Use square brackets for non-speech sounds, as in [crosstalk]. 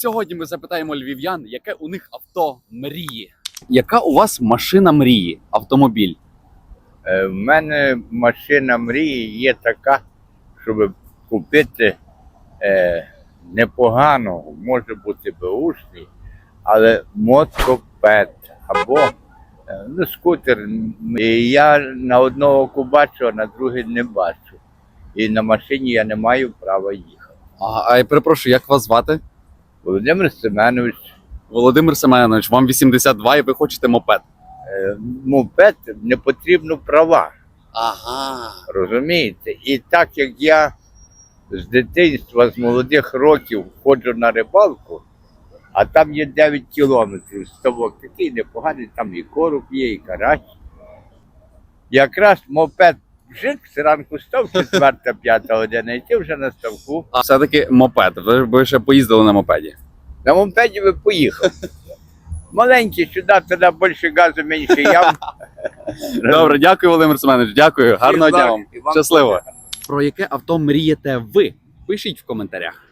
Сьогодні ми запитаємо львів'ян, яке у них авто мрії. Яка у вас машина мрії? Автомобіль? Е, В мене машина мрії є така, щоб купити е, непоганого, може бути беушний, але мотопед або е, ну, скутер. І я на одного оку бачу, а на другий не бачу. І на машині я не маю права їхати. А, а я перепрошую, як вас звати? Володимир Семенович, Володимир Семенович, вам 82 і ви хочете мопед. е, мопед не потрібно права. Ага. Розумієте? І так як я з дитинства, з молодих років ходжу на рибалку, а там є 9 кілометрів ставок, такий непоганий, там і короб є, і карась. Якраз мопед вжик зранку став, четверта, п'ята година, і ти вже на ставку. А все-таки мопед. Ви, ви ще поїздили на мопеді. На мопеді ви поїхав. Маленький сюди, туди більше газу, менше ям. [laughs] Добре, дякую, Володимир Семенович. Дякую. Гарного дня вам Щасливо. Про яке авто мрієте ви? Пишіть в коментарях.